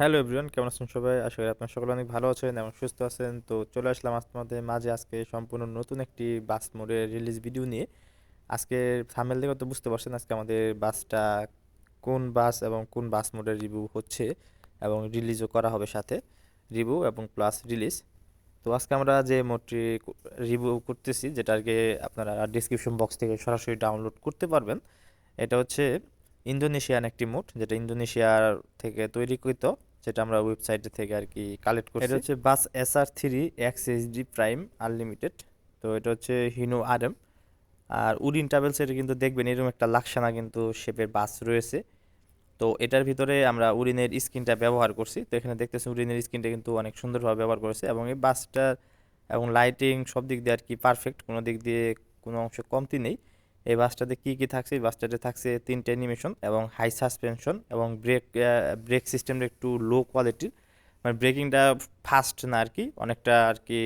Hello everyone, কেমন আছেন সবাই? আশা করি আপনার সকলে অনেক ভালো আছেন এবং সুস্থ আছেন। তো চলে আসলাম আপনাদের মাঝে আজকে সম্পূর্ণ নতুন একটি বাস মোডের রিলিজ ভিডিও নিয়ে। আজকে থামেল দেখে তো বুঝতে পারছেন আজকে আমাদের বাসটা কোন বাস এবং কোন বাস মোডের রিভিউ হচ্ছে এবং রিলিজও করা হবে সাথে রিভিউ এবং প্লাস রিলিজ তো আজকে আমরা যে মোডটি রিভিউ করতেছি, যেটা আর কি আপনারা ডিসক্রিপশন বক্স থেকে সরাসরি ডাউনলোড করতে পারবেন, এটা হচ্ছে ইন্দোনেশিয়ান একটি মোড, যেটা ইন্দোনেশিয়ার থেকে তৈরিকৃত। যেটা আমরা ওয়েবসাইট থেকে আর কি কালেক্ট করছি। এটা হচ্ছে bus S R three X HD prime unlimited তো এটা হচ্ছে হিনো আরএম আর উডিন ট্রাভেলসের কিন্তু দেখবেন এরকম একটা লাক্সানা কিন্তু শেপের বাস রয়েছে। তো এটার ভিতরে আমরা উরিনের স্ক্রিনটা ব্যবহার করছি। তো এখানে দেখতেছি উরিনের স্ক্রিনটা কিন্তু অনেক সুন্দরভাবে ব্যবহার করেছে এবং এই বাসটার এবং লাইটিং সব দিক দিয়ে আর কি পারফেক্ট কোনো দিক দিয়ে কোনো অংশ কমতি নেই। এই বাসটাতে কী কী থাকছে? এই বাসটাতে থাকছে তিনটে অ্যানিমেশন এবং হাই সাসপেনশন এবং ব্রেক ব্রেক সিস্টেমটা একটু লো কোয়ালিটির মানে ব্রেকিংটা ফাস্ট না আর কি অনেকটা আর কি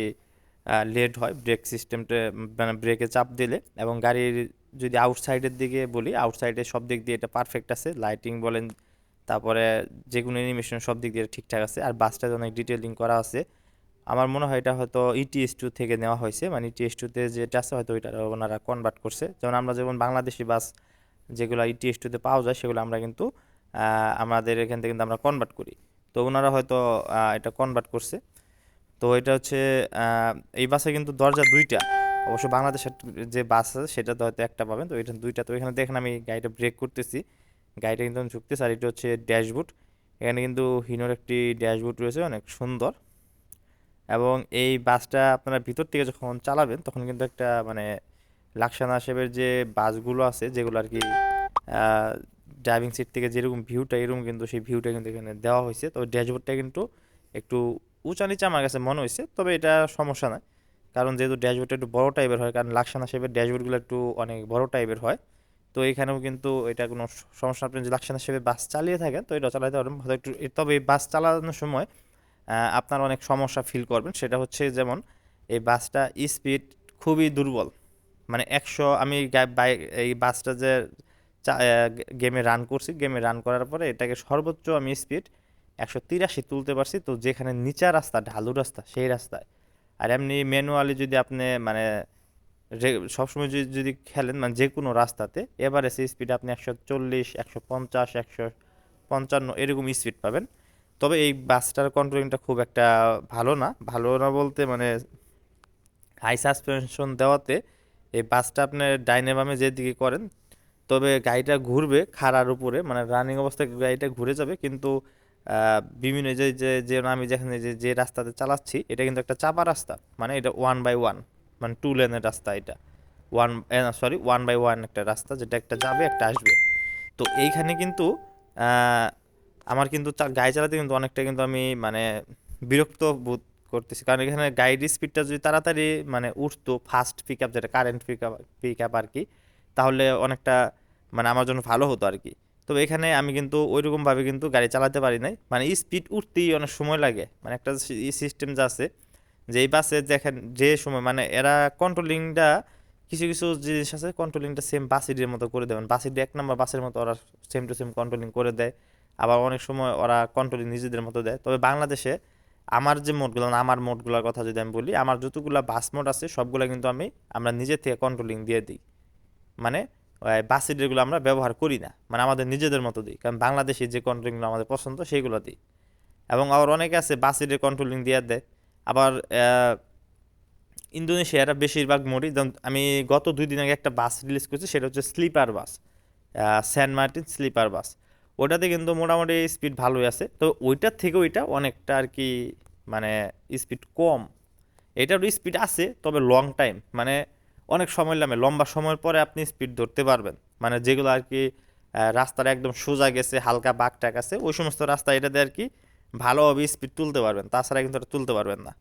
লেট হয়। ব্রেক সিস্টেমটা মানে ব্রেকে চাপ দিলে এবং গাড়ির যদি আউটসাইডের দিকে বলি আউটসাইডে সব দিক দিয়ে এটা পারফেক্ট আছে। লাইটিং বলেন, তারপরে যে কোনো অ্যানিমেশন সব দিক দিয়ে ঠিকঠাক আছে। আর বাসটাতে অনেক ডিটেলিং করা আছে। আমার মনে হয় এটা হয়তো ইটিএস টু থেকে নেওয়া হয়েছে। মানে ইটিএস টুতে যেটা আছে হয়তো ওইটা ওনারা কনভার্ট করছে। যেমন আমরা যেমন বাংলাদেশি বাস যেগুলো ইটিএস টুতে পাওয়া যায়, সেগুলো আমরা কিন্তু আমাদের এখান থেকে কিন্তু আমরা কনভার্ট করি। তো ওনারা হয়তো এটা কনভার্ট করছে। তো এটা হচ্ছে এই বাসে কিন্তু দরজা দুইটা। অবশ্য বাংলাদেশের যে বাস আছে সেটা তো হয়তো একটা পাবেন। তো এটা দুইটা। তো এখানে দেখেন আমি গাড়িটা ব্রেক করতেছি। গাড়িটা কিন্তু আমি ঝুঁকতেছি। আর এটা হচ্ছে ড্যাশবোর্ড। এখানে কিন্তু হিনোর একটি ড্যাশবোর্ড রয়েছে, অনেক সুন্দর। এবং এই বাসটা আপনারা ভিতর থেকে যখন চালাবেন, তখন কিন্তু একটা মানে লাকসানা শেপের যে বাসগুলো আছে, যেগুলো আর কি ড্রাইভিং সিট থেকে যেরকম ভিউটা এরকম কিন্তু সেই ভিউটা কিন্তু এখানে দেওয়া হয়েছে। তবে ড্যাশবোর্ডটা কিন্তু একটু উঁচা নিচে আমার কাছে মনে হয়েছে, তবে এটা সমস্যা নয়। কারণ যেহেতু ড্যাশবোর্ডটা একটু বড় টাইপের হয়, কারণ লাকসানা শেপের ড্যাশবোর্ডগুলো একটু অনেক বড় টাইপের হয়, তো এখানেও কিন্তু এটা কোনো সমস্যা আপনি যদি লাকসানা শেপের বাস চালিয়ে থাকেন, তো এটা চালাতে পারবেন হয়তো একটু, তবে বাস চালানোর সময় আপনার অনেক সমস্যা ফিল করবেন। সেটা হচ্ছে যেমন এই বাসটা স্পিড খুবই দুর্বল। মানে একশো, আমি বাইক এই বাসটা যে গেমে রান করছি গেমে রান করার পরে এটাকে সর্বোচ্চ আমি স্পিড একশো তিরাশি তুলতে পারছি। তো যেখানে নিচা রাস্তা, ঢালু রাস্তা, সেই রাস্তায়। আর এমনি ম্যানুয়ালি যদি আপনি মানে সবসময় যদি যদি খেলেন মানে যে কোনো রাস্তাতে সেই স্পিড আপনি একশো চল্লিশ, একশো পঞ্চাশ, একশো পঞ্চান্ন, এরকম স্পিড পাবেন। তবে এই বাসটার কন্ট্রোলিংটা খুব একটা ভালো না। ভালো না বলতে মানে হাই সাসপেনশন দেওয়াতে এই বাসটা আপনার ডাইনে বামে যেদিকে করেন, তবে গাড়িটা ঘুরবে খাড়ার উপরে মানে রানিং অবস্থায় গাড়িটা ঘুরে যাবে। কিন্তু বিভিন্ন যে যে যে, আমি যেখানে যে যে রাস্তাতে চালাচ্ছি, এটা কিন্তু একটা চাপা রাস্তা। মানে এটা ওয়ান বাই ওয়ান মানে টু লেনের রাস্তা এটা। One sorry one by one একটা রাস্তা, যেটা একটা যাবে, একটা আসবে। তো এইখানে কিন্তু আমার কিন্তু গাড়ি চালাতে কিন্তু অনেকটা কিন্তু আমি মানে বিরক্ত বোধ করতেছি। কারণ এখানে গাড়ির স্পিডটা যদি তাড়াতাড়ি মানে উঠতো ফাস্ট পিক আপ যেটা current pick up pick up আর কি, তাহলে অনেকটা মানে আমার জন্য ভালো হতো আর কি। তবে এখানে আমি কিন্তু ওইরকমভাবে কিন্তু গাড়ি চালাতে পারি নাই। মানে স্পিড উঠতেই অনেক সময় লাগে। মানে একটা সিস্টেম যা আছে যে এই বাসে দেখেন যে সময় মানে এরা কন্ট্রোলিংটা কিছু কিছু জিনিস আছে কন্ট্রোলিংটা সেম বাসিডির মতো করে দেবেন বাসিডি এক নম্বর বাসের মতো ওরা সেম টু সেম কন্ট্রোলিং করে দেয়। আবার অনেক সময় ওরা কন্ট্রোলিং নিজেদের মতো দেয়। তবে বাংলাদেশে আমার যে মোডগুলো আমার মোডগুলোর কথা যদি আমি বলি, আমার যতগুলো বাস মোড আছে, সবগুলো কিন্তু আমি, আমরা নিজের থেকে কন্ট্রোলিং দিয়ে দিই। মানে বাস সিটেরগুলো আমরা ব্যবহার করি না। মানে আমাদের নিজেদের মতো দিই। কারণ বাংলাদেশে যে কন্ট্রোলিংগুলো আমাদের পছন্দ সেইগুলো দিই। এবং আবার অনেকে আছে বাস কন্ট্রোলিং দিয়ে দেয়। আবার ইন্দোনেশিয়ারা বেশিরভাগ যেমন আমি গত দুই দিন আগে একটা বাস রিলিজ করছি, সেটা হচ্ছে sleeper bus San Martin sleeper bus ওটাতে কিন্তু মোটামুটি স্পিড ভালোই আছে। তো ওইটার থেকে ওইটা অনেকটা আর কি মানে স্পিড কম। এটারও স্পিড আছে, তবে লং টাইম মানে অনেক সময় লাগে, লম্বা সময়ের পরে আপনি স্পিড ধরতে পারবেন। মানে যেগুলো আর কি রাস্তার একদম সোজা গেছে, হালকা বাঘ টাক আছে, ওই সমস্ত রাস্তা এটাতে আর কি ভালোভাবে স্পিড তুলতে পারবেন, তাছাড়া কিন্তু ওটা তুলতে পারবেন না।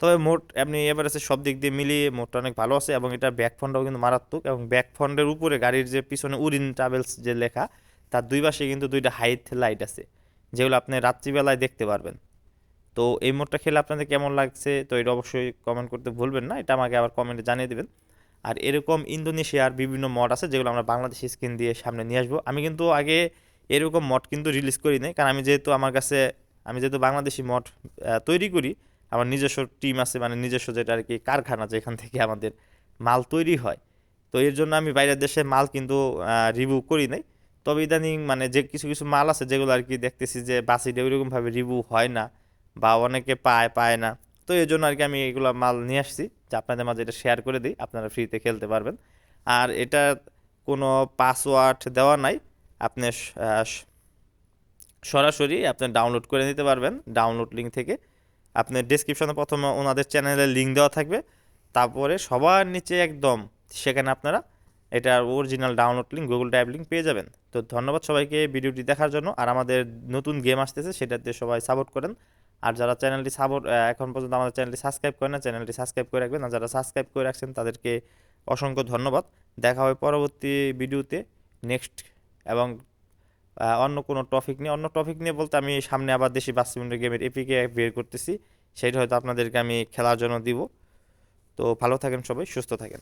তবে মোট আপনি এভারেজে সব দিক দিয়ে মিলিয়ে মোটটা অনেক ভালো আছে, এবং এটা ব্যাক ফন্ডটাও কিন্তু মারাত্মক, এবং ব্যাক ফন্ডের উপরে গাড়ির যে পিছনে উরিন ট্রাভেলস যে লেখা তার দুই পাশে কিন্তু দুইটা হাইট লাইট আছে, যেগুলো আপনি রাত্রিবেলায় দেখতে পারবেন। তো এই মোডটা খেলে আপনাদের কেমন লাগছে? তো এটা অবশ্যই কমেন্ট করতে ভুলবেন না, এটা আমাকে আবার কমেন্টে জানিয়ে দেবেন। আর এরকম ইন্দোনেশিয়ার বিভিন্ন মড আছে, যেগুলো আমরা বাংলাদেশি স্ক্রিন দিয়ে সামনে নিয়ে আসব। আমি কিন্তু আগে এরকম মড কিন্তু রিলিজ করি নাই, কারণ আমি যেহেতু আমার কাছে, আমি যেহেতু বাংলাদেশি মড তৈরি করি, আমার নিজস্ব টিম আছে মানে নিজস্ব যেটা আর কি কারখানা যেখান থেকে আমাদের মাল তৈরি হয়। তো এর জন্য আমি বাইরের দেশে মাল কিন্তু রিভিউ করি নাই। তবে ইদানিং মানে যে কিছু কিছু মাল আছে যেগুলো আর কি দেখতেছি যে বাসিটা ওইরকমভাবে রিভিউ হয় না বা অনেকে পায় পায় না। তো এই জন্য আর কি আমি এগুলো মাল নিয়ে আসছি যে আপনাদের মাঝে এটা শেয়ার করে দিই, আপনারা ফ্রিতে খেলতে পারবেন। আর এটা কোনো পাসওয়ার্ড দেওয়া নাই, আপনি সরাসরি আপনি ডাউনলোড করে নিতে পারবেন ডাউনলোড লিঙ্ক থেকে। আপনি ডিসক্রিপশনে প্রথমে ওনাদের চ্যানেলের লিঙ্ক দেওয়া থাকবে, তারপরে সবার নিচে একদম, সেখানে আপনারা এটার original download link Google drive link পেয়ে যাবেন। তো ধন্যবাদ সবাইকে ভিডিওটি দেখার জন্য। আর আমাদের নতুন গেম আসতেছে, সেটাতে সবাই সাপোর্ট করেন। আর যারা চ্যানেলটি সাপোর্ট এখন পর্যন্ত আমাদের চ্যানেলটি সাবস্ক্রাইব করেন না চ্যানেলটি সাবস্ক্রাইব করে রাখবেন। আর যারা সাবস্ক্রাইব করে রাখছেন, তাদেরকে অসংখ্য ধন্যবাদ। দেখা হবে পরবর্তী ভিডিওতে। নেক্সট এবং অন্য কোনো টপিক নিয়ে। অন্য টপিক নিয়ে বলতে আমি সামনে আবার দেশি বাস সিমুলেটর গেমের এপিকে বের করতেছি। সেটা হয়তো আপনাদেরকে আমি খেলার জন্য দিব। তো ভালো থাকেন সবাই, সুস্থ থাকেন।